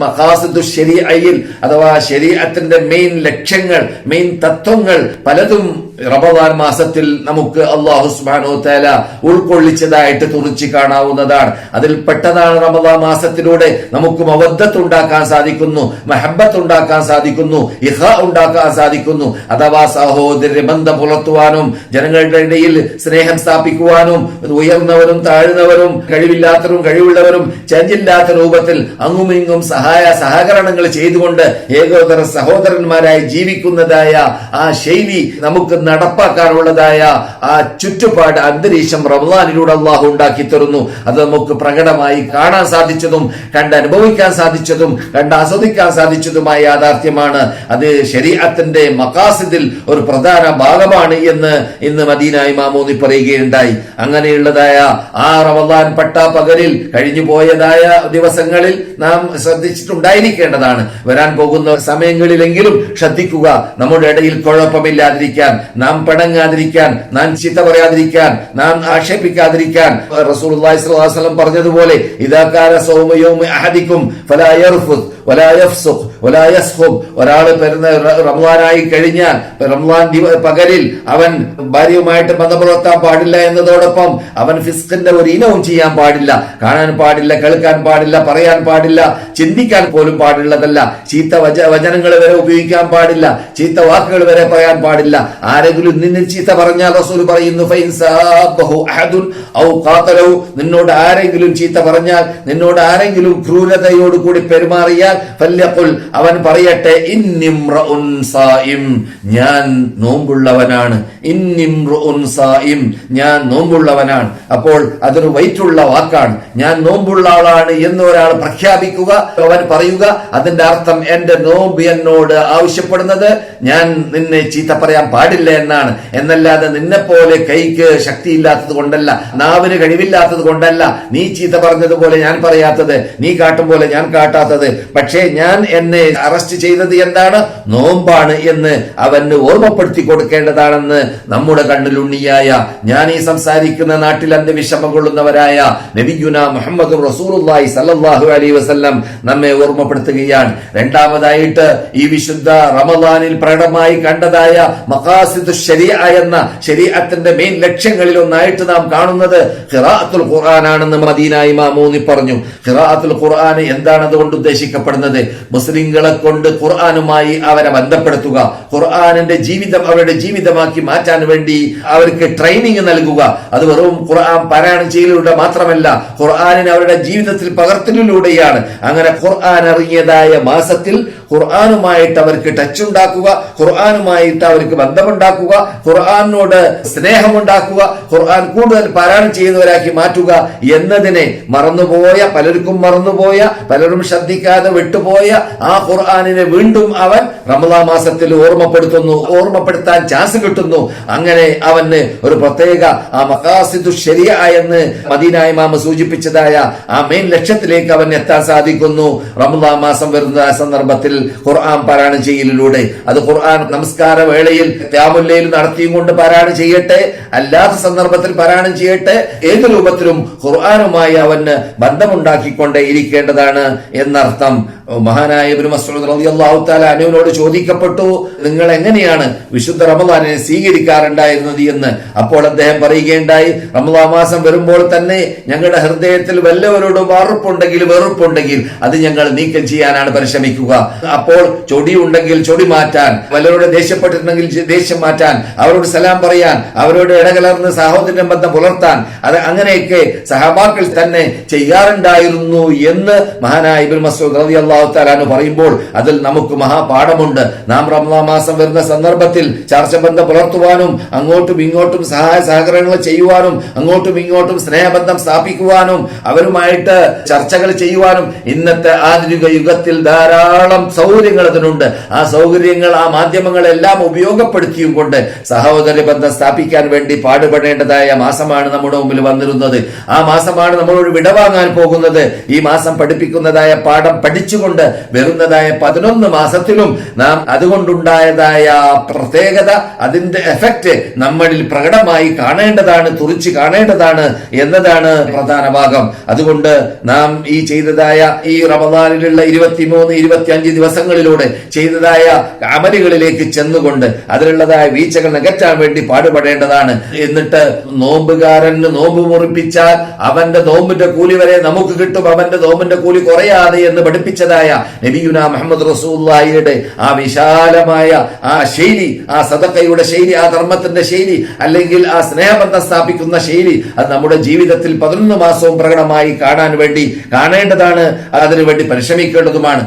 മഖാസിദു ശരീഅയിൽ അഥവാ ശരീഅത്തിന്റെ മെയിൻ ലക്ഷ്യങ്ങൾ മെയിൻ തത്വങ്ങൾ പലതും റമദാൻ മാസത്തിൽ നമുക്ക് അള്ളാഹു സുബാനോ തആല ഉൾക്കൊള്ളിച്ചതായിട്ട് തുറച്ചു കാണാവുന്നതാണ്. അതിൽ പെട്ടതാണ് റമദാൻ മാസത്തിലൂടെ നമുക്ക് മബദ്ധത്ത് ഉണ്ടാക്കാൻ സാധിക്കുന്നു മഹബത്ത് ഉണ്ടാക്കാൻ സാധിക്കുന്നു ഇഹ ഉണ്ടാക്കാൻ സാധിക്കുന്നു. അഥവാ സഹോദര ബന്ധം പുലർത്തുവാനും ജനങ്ങളുടെ ഇടയിൽ സ്നേഹം സ്ഥാപിക്കുവാനും ഉയർന്നവരും താഴ്ന്നവരും കഴിവില്ലാത്തവരും കഴിവുള്ളവരും ചഞ്ചില്ലാത്ത രൂപത്തിൽ അങ്ങുമിങ്ങും സഹായ സഹകരണങ്ങൾ ചെയ്തുകൊണ്ട് ഏകോദര സഹോദരന്മാരായി ജീവിക്കുന്നതായ ആ ശൈലി നമുക്ക് നടപ്പാക്കാനുള്ളതായ ആ ചുറ്റുപാട് അന്തരീക്ഷം റമദാനിലൂടെ അള്ളാഹു ഉണ്ടാക്കി തരുന്നു. അത് നമുക്ക് പ്രകടമായി കാണാൻ സാധിച്ചതും കണ്ട് അനുഭവിക്കാൻ സാധിച്ചതും കണ്ട് ആസ്വദിക്കാൻ സാധിച്ചതുമായ യാഥാർത്ഥ്യമാണ്. അത് ശരീരത്തിന്റെ മക്കാസിദിൽ ഒരു പ്രധാന ഭാഗമാണ് എന്ന് ഇന്ന് മദീന ഇമാമൂന്നി പറയുകയുണ്ടായി. അങ്ങനെയുള്ളതായ ആ റമദാൻ പട്ട പകലിൽ കഴിഞ്ഞു പോയതായ ദിവസങ്ങളിൽ നാം ശ്രദ്ധിച്ചിട്ടുണ്ടായിരിക്കേണ്ടതാണ്. വരാൻ പോകുന്ന സമയങ്ങളിലെങ്കിലും ശ്രദ്ധിക്കുക. നമ്മുടെ ഇടയിൽ കുഴപ്പമില്ലാതിരിക്കാൻ നാം പിണങ്ങാതിരിക്കാൻ നാം ചീത്ത പറയാതിരിക്കാൻ നാം ആക്ഷേപിക്കാതിരിക്കാൻ റസൂൽ വസല്ലം പറഞ്ഞതുപോലെ ഇതാക്കാര സൗമയോമ അഹദിക്കും പെരുന്ന റമദാനായി കഴിഞ്ഞാൽ റംവാൻ പകലിൽ അവൻ ഭാര്യയുമായിട്ട് ബന്ധം പുലർത്താൻ പാടില്ല എന്നതോടൊപ്പം അവൻ ഫിസ്കിന്റെ ഒരു ഇനവും ചെയ്യാൻ പാടില്ല. കാണാൻ പാടില്ല കേൾക്കാൻ പാടില്ല പറയാൻ പാടില്ല ചിന്തിക്കാൻ പോലും പാടുള്ളതല്ല. ചീത്ത വച വചനങ്ങൾ വരെ ഉപയോഗിക്കാൻ പാടില്ല ചീത്ത വാക്കുകൾ വരെ പറയാൻ പാടില്ല. ആരെങ്കിലും നിന്നെ ചീത്ത പറഞ്ഞാൽ റസൂൽ പറയുന്നു. നിന്നോട് ആരെങ്കിലും ചീത്ത പറഞ്ഞാൽ നിന്നോട് ആരെങ്കിലും ക്രൂരതയോട് കൂടി പെരുമാറിയാൽ ഫല്യഖുൽ അവൻ പറയട്ടെ സായിം ഞാൻ നോമ്പുള്ളവനാണ്. സായിം ഞാൻ നോമ്പുള്ളവനാണ്. അപ്പോൾ അതൊരു വൈറ്റുള്ള വാക്കാണ്. ഞാൻ നോമ്പുള്ള ആളാണ് എന്ന് ഒരാൾ പ്രഖ്യാപിക്കുക അവൻ പറയുക അതിന്റെ അർത്ഥം എന്റെ നോമ്പ് എന്നോട് ആവശ്യപ്പെടുന്നത്. ഞാൻ നിന്നെ ചീത്ത പറയാൻ പാടില്ല എന്നാണ്. എന്നല്ലാതെ നിന്നെപ്പോലെ കൈക്ക് ശക്തിയില്ലാത്തത് കൊണ്ടല്ല നാവിന് കഴിവില്ലാത്തത് കൊണ്ടല്ല നീ ചീത്ത പറഞ്ഞതുപോലെ ഞാൻ പറയാത്തത് നീ കാട്ടും പോലെ ഞാൻ കാട്ടാത്തത്. പക്ഷേ ഞാൻ എന്നെ അറസ്റ്റ് ചെയ്തത് എന്താണ്? നോമ്പാണ് എന്ന് അവന് ഓർമ്മപ്പെടുത്തി കൊടുക്കേണ്ടതാണെന്ന് നമ്മുടെ കണ്ണിലുണ്ണിയായ ഞാൻ ഈ സംസാരിക്കുന്ന നാട്ടിൽ അന്ന് വിഷമം കൊള്ളുന്നവരായ നബിയുന മുഹമ്മദ് റസൂലുള്ളാഹി സല്ലാഹു അലൈഹി വസല്ലം നമ്മെ ഓർമ്മപ്പെടുത്തുകയാണ്. രണ്ടാമതായിട്ട് ഈ വിശുദ്ധ റമദാനിൽ പ്രകടമായി കണ്ടതായ മഖാസിദു ശരീഅ എന്ന ശരീരത്തിന്റെ മെയിൻ ലക്ഷ്യങ്ങളിൽ ഒന്നായിട്ട് നാം കാണുന്നത് ഖിറാഅത്തുൽ ഖുർആനാണെന്ന് മദീന ഇമാം ഊന്നി പറഞ്ഞു. ഖിറാഅത്തുൽ ഖുർആൻ എന്താണ് അതുകൊണ്ട് ഉദ്ദേശിക്കപ്പെടുന്നത്? മുസ്ലിങ്ങളെ കൊണ്ട് ഖുർആനുമായി അവരെ ബന്ധപ്പെടുത്തുക. ഖുർആനിന്റെ ജീവിതം അവരുടെ ജീവിതമാക്കി മാറ്റാൻ വേണ്ടി അവർക്ക് ട്രെയിനിങ് നൽകുക. അത് വെറും ഖുർആൻ പാരായണം ചെയ്യലിലൂടെ മാത്രമല്ല ഖുർആനിനെ അവരുടെ ജീവിതത്തിൽ പകർത്തലിലൂടെയാണ്. അങ്ങനെ ഖുർആൻ ഇറങ്ങിയതായ മാസത്തിൽ ഖുർആാനുമായിട്ട് അവർക്ക് ടച്ച് ഉണ്ടാക്കുക ഖുർആാനുമായിട്ട് അവർക്ക് ബന്ധമുണ്ടാക്കുക ഖുർആനോട് സ്നേഹമുണ്ടാക്കുക ഖുർആൻ കൂടുതൽ പാരായണം ചെയ്യുന്നവരാക്കി മാറ്റുക എന്നതിനെ മറന്നുപോയ പലർക്കും മറന്നുപോയ പലരും ശ്രദ്ധിക്കാതെ വിട്ടുപോയ ആ ഖുർആാനിനെ വീണ്ടും അവൻ റമദാ മാസത്തിൽ ഓർമ്മപ്പെടുത്തുന്നു ഓർമ്മപ്പെടുത്താൻ ചാൻസ് കിട്ടുന്നു. അങ്ങനെ അവന് ഒരു പ്രത്യേക ആ മഹാസിദു ശരിയ എന്ന് മാമ ഇമാമ സൂചിപ്പിച്ചതായ ആ മെയിൻ ലക്ഷ്യത്തിലേക്ക് അവൻ എത്താൻ സാധിക്കുന്നു. റമദാ മാസം വരുന്ന സന്ദർഭത്തിൽ ഖുർആൻ പാരായണം ചെയ്യലിലൂടെ. അത് ഖുർആൻ നമസ്കാര വേളയിൽ ത്യാമുല്ലയിൽ നടത്തിയും കൊണ്ട് പാരായണം ചെയ്യട്ടെ. അല്ലാത്ത സന്ദർഭത്തിൽ പാരായണം ചെയ്യട്ടെ. ഏത് രൂപത്തിലും ഖുർആാനുമായി അവന് ബന്ധമുണ്ടാക്കിക്കൊണ്ടേ ഇരിക്കേണ്ടതാണ് എന്നർത്ഥം. മഹാനായ ഇബ്നു മസ്ഊദ് റളിയല്ലാഹു തആല അനുവിനോട് ചോദിക്കപ്പെട്ടു നിങ്ങൾ എങ്ങനെയാണ് വിശുദ്ധ റമദാനെ സ്വീകരിക്കാറുണ്ടായിരുന്നത് എന്ന്? അപ്പോൾ അദ്ദേഹം പറയുകയുണ്ടായി റമദാ മാസം വരുമ്പോൾ തന്നെ ഞങ്ങളുടെ ഹൃദയത്തിൽ വല്ലവരോട് വറുപ്പുണ്ടെങ്കിൽ വെറുപ്പുണ്ടെങ്കിൽ അത് ഞങ്ങൾ നീക്കം ചെയ്യാനാണ് പരിശ്രമിക്കുക. അപ്പോൾ ചൊടിയുണ്ടെങ്കിൽ ചൊടി മാറ്റാൻ വല്ലവരോട് ദേഷ്യപ്പെട്ടിട്ടുണ്ടെങ്കിൽ ദേഷ്യം മാറ്റാൻ അവരോട് സലാം പറയാൻ അവരോട് ഇടകലർന്ന് സഹോദര ബന്ധം പുലർത്താൻ അത് അങ്ങനെയൊക്കെ സഹബാക്കൾ തന്നെ ചെയ്യാറുണ്ടായിരുന്നു എന്ന് മഹാനായ ഇബ്നു മസ്ഊദ് റളിയല്ലാഹു തആല പറയുമ്പോൾ അതിൽ നമുക്ക് മഹാപാഠമുണ്ട്. നാം റമദാൻ മാസം വരുന്ന സന്ദർഭത്തിൽ ചർച്ച ബന്ധം പുലർത്തുവാനും അങ്ങോട്ടും ഇങ്ങോട്ടും സഹായ സഹകരണങ്ങൾ ചെയ്യുവാനും അങ്ങോട്ടും ഇങ്ങോട്ടും സ്നേഹബന്ധം സ്ഥാപിക്കുവാനും അവരുമായിട്ട് ചർച്ചകൾ ചെയ്യുവാനും ഇന്നത്തെ ആധുനിക യുഗത്തിൽ ധാരാളം സൗകര്യങ്ങൾ അതിനുണ്ട്. ആ സൗകര്യങ്ങൾ ആ മാധ്യമങ്ങളെല്ലാം ഉപയോഗപ്പെടുത്തിയും കൊണ്ട് സഹോദര ബന്ധം സ്ഥാപിക്കാൻ വേണ്ടി പാടുപെടേണ്ടതായ മാസമാണ് നമ്മുടെ മുമ്പിൽ വന്നിരുന്നത്. ആ മാസമാണ് നമ്മളോട് വിടവാങ്ങാൻ പോകുന്നത്. ഈ മാസം പഠിപ്പിക്കുന്നതായ പാഠം പഠിച്ചു പരിശ്രമിച്ചുകൊണ്ട് വരുന്നതായ പതിനൊന്ന് മാസത്തിലും നാം അതുകൊണ്ടുണ്ടായതായ പ്രത്യേകത അതിന്റെ എഫക്റ്റ് നമ്മളിൽ പ്രകടമായി കാണേണ്ടതാണ് തുറിച്ച് കാണേണ്ടതാണ് എന്നതാണ് പ്രധാന ഭാഗം. അതുകൊണ്ട് നാം ഈ ചെയ്തതായ ഈ റമദാനിലുള്ള ഇരുപത്തിമൂന്ന് ഇരുപത്തിയഞ്ച് ദിവസങ്ങളിലൂടെ ചെയ്തതായ അമലുകളിലേക്ക് ചെന്നുകൊണ്ട് അതിലുള്ളതായ വീഴ്ചകൾ നികറ്റാൻ വേണ്ടി പാടുപെടേണ്ടതാണ്. എന്നിട്ട് നോമ്പുകാരന് നോമ്പ് മുറിപ്പിച്ചാൽ അവന്റെ നോമ്പിന്റെ കൂലി വരെ നമുക്ക് കിട്ടും അവന്റെ നോമ്പിന്റെ കൂലി കുറയാതെ എന്ന് പഠിപ്പിച്ചതായ നബിയുന മുഹമ്മദ് റസൂല്ലായിയുടെ ആ വിശാലമായ ആ ശൈലി ആ സദക്കയുടെ ശൈലി ആ ധർമ്മത്തിന്റെ ശൈലി അല്ലെങ്കിൽ ആ സ്നേഹബന്ധം സ്ഥാപിക്കുന്ന ശൈലി അത് നമ്മുടെ ജീവിതത്തിൽ പതിനൊന്ന് മാസവും പ്രകടമായി കാണാൻ വേണ്ടി കാണേണ്ടതാണ്. അതിനുവേണ്ടി പരിശ്രമിക്കേണ്ടതുമാണ്.